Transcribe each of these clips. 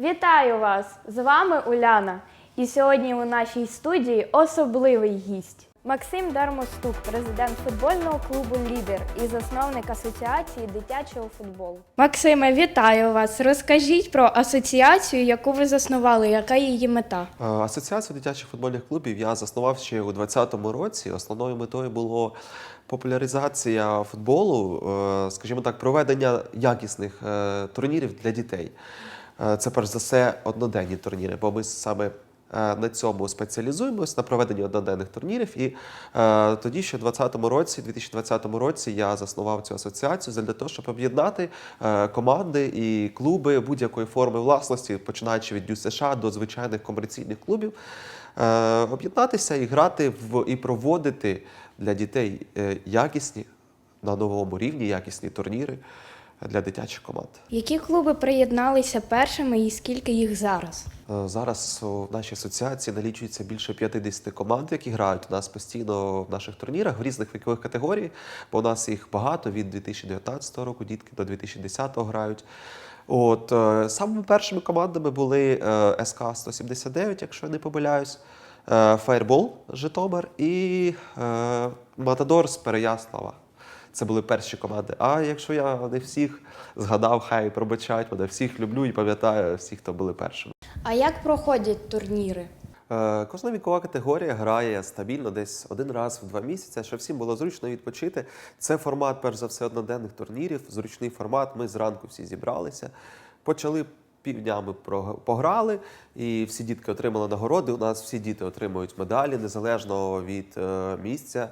Вітаю вас! З вами Уляна. І сьогодні у нашій студії особливий гість. Максим Дармостук, президент футбольного клубу Лідер і засновник Асоціації дитячого футболу. Максиме, вітаю вас. Розкажіть про асоціацію, яку ви заснували, яка її мета? Е, Асоціацію дитячих футбольних клубів я заснував ще у 2020 році. Основною метою було популяризація футболу, е, скажімо так, проведення якісних е, турнірів для дітей. Е, Це перш за все одноденні турніри, бо ми саме е, на цьому спеціалізуємось на проведенні одноденних турнірів. І е, тоді, ще в 2020 році, 2020 році, я заснував цю асоціацію для того, щоб об'єднати е, команди і клуби будь-якої форми власності, починаючи від ДЮСШ до звичайних комерційних клубів, е, об'єднатися і грати в і проводити для дітей е, якісні на новому рівні, якісні турніри для дитячих команд. Які клуби приєдналися першими і скільки їх зараз? Е, Зараз у нашій асоціації налічується більше 50 команд, які грають у нас постійно в наших турнірах в різних вікових категорій, бо у нас їх багато від 2019 року, дітки до 2010 грають. От е, самими першими командами були е, СК 179, якщо я не помиляюсь, Фейрбол Житомир і Матадор з Переяслава. Це були перші команди. А якщо я не всіх згадав, хай пробачають мене, всіх люблю і пам'ятаю всіх, хто були першими. А як проходять турніри? Е, Кожна вікова категорія грає стабільно десь один раз в два місяці, щоб всім було зручно відпочити. Це формат, перш за все, одноденних турнірів, зручний формат. Ми зранку всі зібралися, почали. Півдня ми пограли, і всі дітки отримали нагороди. У нас всі діти отримують медалі незалежно від е, місця.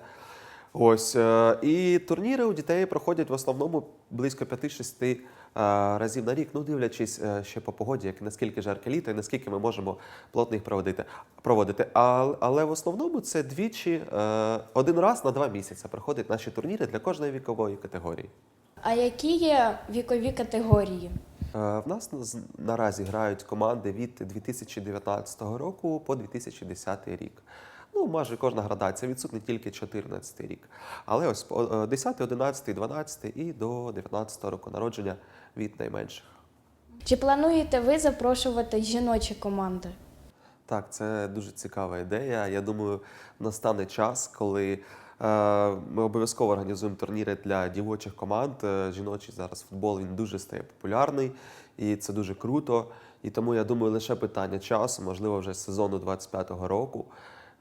Ось е, і турніри у дітей проходять в основному близько 5-6 е, разів на рік. Ну, дивлячись е, ще по погоді, як наскільки жарке літо і наскільки ми можемо плотно їх проводити. проводити. А, але в основному це двічі один раз на два місяці проходять наші турніри для кожної вікової категорії. А які є вікові категорії? В нас наразі грають команди від 2019 року по 2010 рік. Ну, майже кожна градація відсутня тільки 14 рік. Але ось е, 10, 11, 12 і до 19 року народження від найменших. Чи плануєте ви запрошувати жіночі команди? Так, це дуже цікава ідея. Я думаю, настане час, коли е, ми обов'язково організуємо турніри для дівочих команд. Е, Жіночий зараз футбол він дуже стає популярний, і це дуже круто. І тому я думаю, лише питання часу, можливо, вже з сезону 25-го року.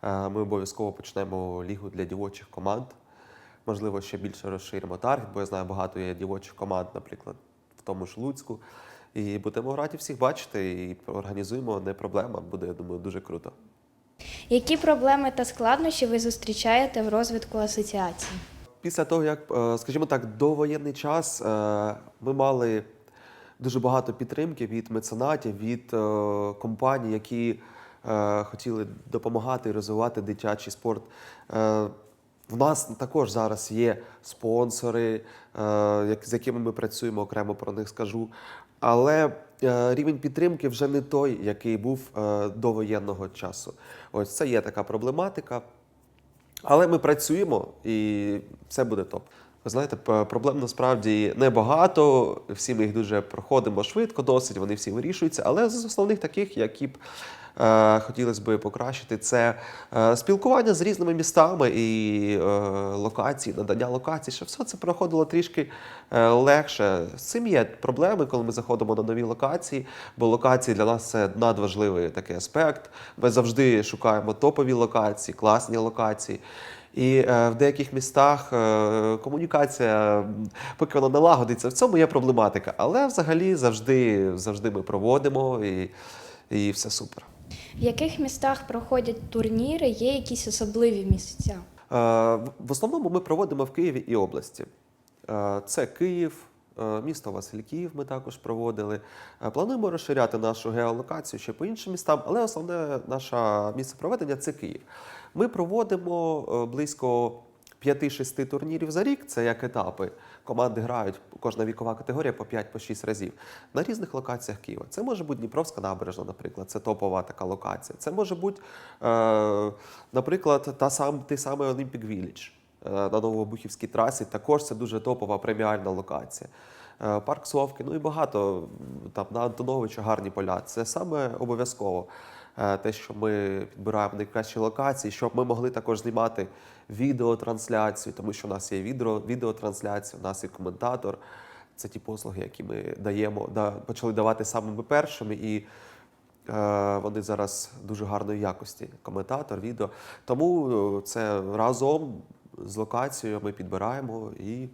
Е, Ми обов'язково почнемо лігу для дівочих команд. Можливо, ще більше розширимо таргет, бо я знаю, багато є дівочих команд, наприклад, в тому ж Луцьку. І будемо раді всіх бачити і організуємо не проблема. Буде, я думаю, дуже круто. Які проблеми та складнощі ви зустрічаєте в розвитку асоціації? Після того, як, е, скажімо так, довоєнний час е, ми мали дуже багато підтримки від меценатів, від компаній, які хотіли допомагати розвивати дитячий спорт. Е, В нас також зараз є спонсори, е, з якими ми працюємо, окремо про них скажу. Але е, рівень підтримки вже не той, який був е, до воєнного часу. Ось це є така проблематика. Але ми працюємо і все буде топ. Ви знаєте, проблем насправді небагато. Всі ми їх дуже проходимо швидко, досить, вони всі вирішуються. Але з основних таких, які б е, хотілося б покращити, це е, спілкування з різними містами і е, локації, надання локацій, щоб все це проходило трішки е, легше. З цим є проблеми, коли ми заходимо на нові локації, бо локації для нас це надважливий такий аспект. Ми завжди шукаємо топові локації, класні локації. І е, в деяких містах е, комунікація, поки вона налагодиться, в цьому є проблематика. Але взагалі завжди, завжди ми проводимо і, і все супер. В яких містах проходять турніри, є якісь особливі місця? Е, в- основному ми проводимо в Києві і області. Е, Це Київ, е, місто Васильків ми також проводили. Плануємо розширяти нашу геолокацію ще по іншим містам, але основне наше місце проведення це Київ. Ми проводимо близько 5-6 турнірів за рік, це як етапи. Команди грають кожна вікова категорія по 5-6 разів на різних локаціях Києва. Це може бути Дніпровська набережна, наприклад, це топова така локація. Це може бути, е, наприклад, та сам, той самий Olympic Village е, на Новобухівській трасі. Також це дуже топова преміальна локація. Е, парк Совки, ну і багато там на Антоновича гарні поля. Це саме обов'язково. Е, Те, що ми підбираємо найкращі локації, щоб ми могли також знімати відеотрансляцію, тому що у нас є відео, відеотрансляція, у нас є коментатор. Це ті послуги, які ми даємо, да, почали давати самими першими, і е, вони зараз дуже гарної якості. Коментатор, відео. Тому е, це разом з локацією ми підбираємо і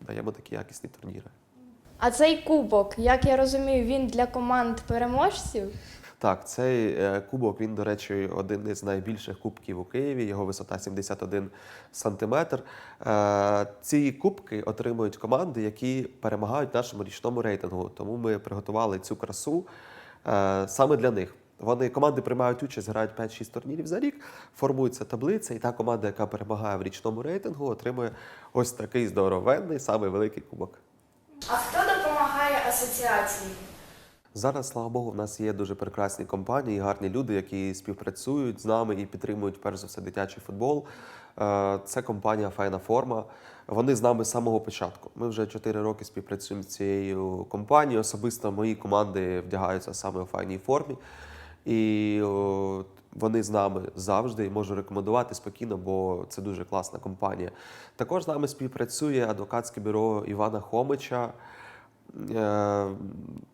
даємо такі якісні турніри. А цей кубок, як я розумію, він для команд переможців. Так, цей е, кубок, він, до речі, один із найбільших кубків у Києві, його висота 71 сантиметр. Е, Ці кубки отримують команди, які перемагають в нашому річному рейтингу. Тому ми приготували цю красу е, саме для них. Вони команди приймають участь, грають 5-6 турнірів за рік, формується таблиця, і та команда, яка перемагає в річному рейтингу, отримує ось такий здоровенний, самий великий кубок. А хто асоціації? Зараз, слава Богу, в нас є дуже прекрасні компанії, гарні люди, які співпрацюють з нами і підтримують перш за все дитячий футбол. Е, Це компанія Файна форма. Вони з нами з самого початку. Ми вже 4 роки співпрацюємо з цією компанією. Особисто мої команди вдягаються саме у файній формі. І вони з нами завжди і можу рекомендувати спокійно, бо це дуже класна компанія. Також з нами співпрацює адвокатське бюро Івана Хомича. Е,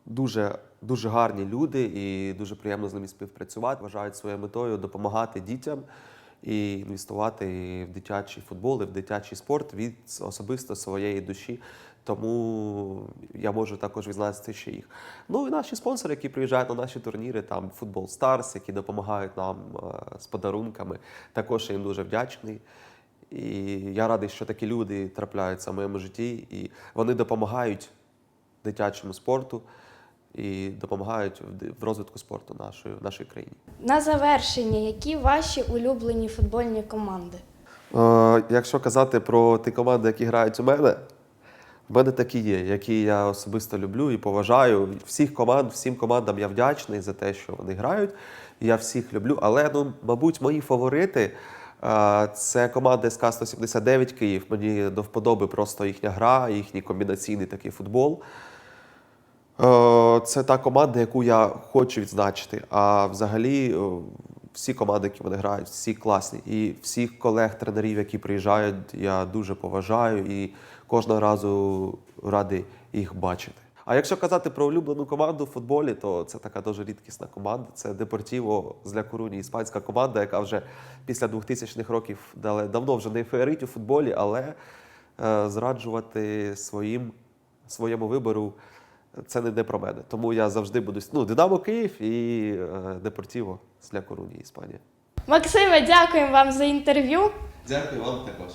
Дуже, дуже гарні люди і дуже приємно з ними співпрацювати. Вважають своєю метою допомагати дітям і інвестувати в дитячий футбол і в дитячий спорт від особисто своєї душі. Тому я можу також відзначити ще їх. Ну і наші спонсори, які приїжджають на наші турніри, там Футбол Старс, які допомагають нам е, з подарунками. Також я їм дуже вдячний. І я радий, що такі люди трапляються в моєму житті, і вони допомагають дитячому спорту і допомагають в розвитку спорту нашої, в нашій країні. На завершення, які ваші улюблені футбольні команди? Е, якщо казати про ті команди, які грають у мене, в мене такі є, які я особисто люблю і поважаю. Всіх команд, всім командам я вдячний за те, що вони грають. Я всіх люблю. Але, ну, мабуть, мої фаворити е, це команда СК 179 Київ. Мені до вподоби просто їхня гра, їхній комбінаційний такий футбол. Е, Це та команда, яку я хочу відзначити. А взагалі, е, всі команди, які вони грають, всі класні. І всіх колег-тренерів, які приїжджають, я дуже поважаю і кожного разу радий їх бачити. А якщо казати про улюблену команду в футболі, то це така дуже рідкісна команда. Це Депортіво з Ля Коруні, іспанська команда, яка вже після 2000-х років дали- давно вже не феєрить у футболі, але е, зраджувати своїм, своєму вибору це не, не про мене. Тому я завжди буду ну, Динамо Київ і е, Депортіво для Ля Коруні, Іспанія. Максиме, дякуємо вам за інтерв'ю. Дякую вам також.